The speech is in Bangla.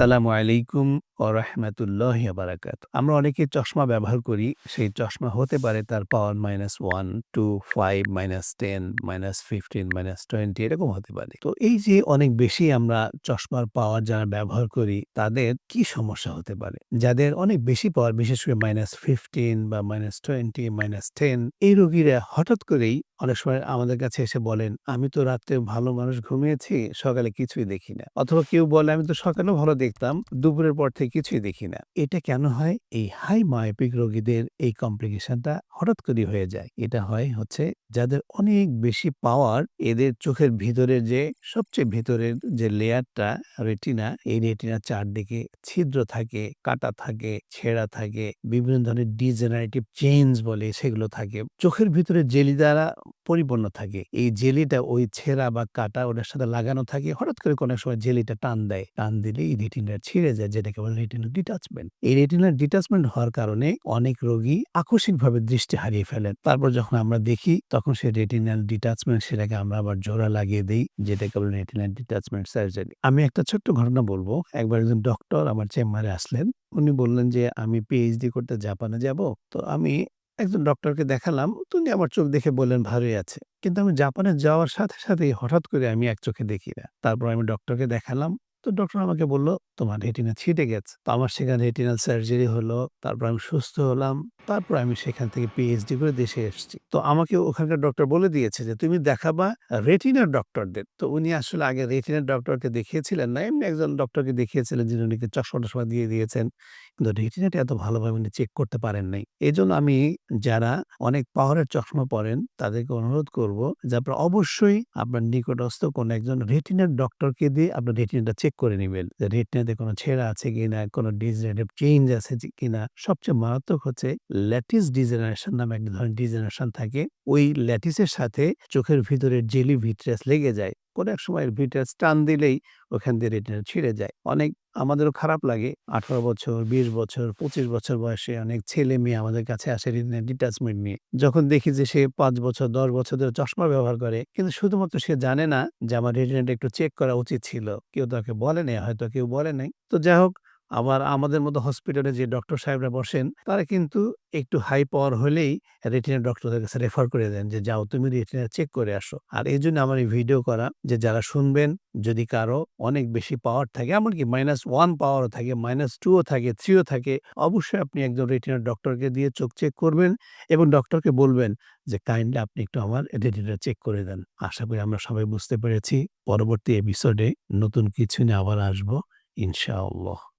আসসালামু আলাইকুম ও রহমতুল্লাহ বারাকাত। আমরা অনেকে চশমা ব্যবহার করি, সেই চশমা হতে পারে তার power minus one to five minus ten minus fifteen minus twenty এরকম হতে পারে। তো এই যে অনেক বেশি আমরা চশমার পাওয়ার যারা ব্যবহার করি, তাদের কি সমস্যা হতে পারে? যাদের অনেক বেশি পাওয়ার বিশেষ করে মাইনাস ফিফটিন বা মাইনাস টোয়েন্টি মাইনাস টেন এই রোগীরা হঠাৎ করেই অনেক সময় আমাদের কাছে এসে বলেন, আমি তো রাত্রে ভালো মানুষ ঘুমিয়েছি, সকালে কিছুই দেখি না। অথবা কেউ বলে, আমি তো সকালেও ভালো দেখতাম, দুপুরের পর থেকে কিছুই দেখি না। এটা কেন হয়? এই হাই মায়োপিক রোগীদের এই কমপ্লিকেশনটা হঠাৎ করে হয়ে যায়। এটা হয় হচ্ছে যাদের অনেক বেশি পাওয়ার এদের চোখের ভিতরের যে, সবচেয়ে ভিতরের যে লেয়ারটা রেটিনা এই রেটিনার চারদিকে ছিদ্র থাকে, কাটা থাকে, ছেঁড়া থাকে, বিভিন্ন ধরনের ডিজেনারেটিভ চেঞ্জ বলে সেগুলো থাকে। চোখের ভিতরে জেলি দ্বারা পরিপূর্ণ থাকে। এই জেলিটা ওই ছেঁড়া বা কাটা ওটার সাথে লাগানো থাকে, হঠাৎ করে কোনো সময় জেলিটা টান দেয়। টান দিলে এই রেটিনা ছিঁড়ে যায়, যেটাকে বলে রেটিনাল ডিটাচমেন্ট এই রেটিনাল ডিটাচমেন্ট হওয়ার কারণে অনেক রোগী আকস্মিকভাবে দৃষ্টি হারিয়ে ফেলেন। তারপর যখন আমরা দেখি, তখন সেই রেটিনাল ডিটাচমেন্ট সেটাকে আমরা আবার জোড়া লাগিয়ে দিই, যেটাকে বলে রেটিনাল ডিটাচমেন্ট সার্জারি আমি একটা ছোট্ট ঘটনা বলব। একবার একজন ডক্টর আমার চেম্বারে আসলেন। উনি বললেন যে, আমি পিএইচডি করতে জাপানে যাব, তো আমি একজন ডক্টরকে দেখালাম তুমি আমার চোখ দেখে বললেন, ভালোই আছে। কিন্তু আমি জাপানে যাওয়ার সাথে সাথেই হঠাৎ করে আমি এক চোখে দেখি না। তারপর আমি ডক্টরকে দেখালাম তো ডক্টর আমাকে বলল, তোমার রেটিনা ছিটে গেছে। তো আমার সেখানে রেটিনাল সার্জারি হলো, তারপর আমি সুস্থ হলাম, তারপর আমি সেখান থেকে পিএইচডি করে দেশে এসেছি। তো আমাকে ওখানকার ডক্টর বলে দিয়েছে যে, তুমি দেখাবা রেটিনার ডক্টরদের তো উনি আসলে আগে রেটিনার ডক্টরকে দেখিয়েছিলেন না, এমনি একজন ডক্টরকে দেখিয়েছিলেন যিনি উনিকে চশমা টশমা দিয়ে দিয়েছেন। কিন্তু রেটিনাটা এত ভালোভাবে উনি চেক করতে পারেন নাই। এই জন্য আমি যারা অনেক পাওয়ারের চশমা পরেন, তাদেরকে অনুরোধ করব যে, আপনারা অবশ্যই আপনার নিকটস্থ কোনো একজন রেটিনার ডক্টরকে দিয়ে আপনার রেটিনাটা চেক করে নেবেন রেটিনাতে কোনো ছেঁড়া আছে কিনা, কোনো ডিজেনারেটিভ চেঞ্জ আছে কিনা। সবচেয়ে মারাত্মক হচ্ছে ল্যাটিস ডিজেনারেশন নামে এক ধরনের ডিজেনারেশন থাকে। ওই ল্যাটিসের সাথে চোখের ভিতরে জেলি ভিট্রাস লেগে যায়। কোনো এক সময় ভিট্রাস টান দিলেই ওখান দিয়ে রেটিনা ছিঁড়ে যায়। অনেক আমাদেরও খারাপ লাগে। আঠারো বছর, বিশ বছর, পঁচিশ বছর বয়সে অনেক ছেলে মেয়ে আমাদের কাছে আসে রেটিনা ডিটাচমেন্ট নিয়ে। যখন দেখি যে সে পাঁচ বছর, দশ বছর ধরে চশমা ব্যবহার করে, কিন্তু শুধুমাত্র সে জানে না যে আমার রেটিনাটা একটু চেক করা উচিত ছিল। কেউ তাকে বলে নাই, হয়তো কেউ বলে নাই। তো যাই হোক আবার আমাদের মতো হসপিটালে যে ডক্টর সাহেবরা বসেন, তারা কিন্তু একটু হাই পাওয়ার হলেই রেটিনা ডক্টরদের কাছে রেফার করে দেন যে, যাও তুমি রেটিনা চেক করে আসো। আর এই জন্য আমার এই ভিডিও করা যে, যারা শুনবেন, যদি কারও অনেক বেশি পাওয়ার থাকে, এমনকি মাইনাস ওয়ান পাওয়ারও থাকে মাইনাস টুও থাকে থ্রিও থাকে, অবশ্যই আপনি একজন রেটিনা ডক্টরকে দিয়ে চোখ চেক করবেন এবং ডক্টরকে বলবেন যে কাইন্ডলি আপনি একটু আমার রেটিনা চেক করে দেন। আশা করি আমরা সবাই বুঝতে পেরেছি। পরবর্তী এপিসোডে নতুন কিছু নিয়ে আবার আসব, ইনশাআল্লাহ।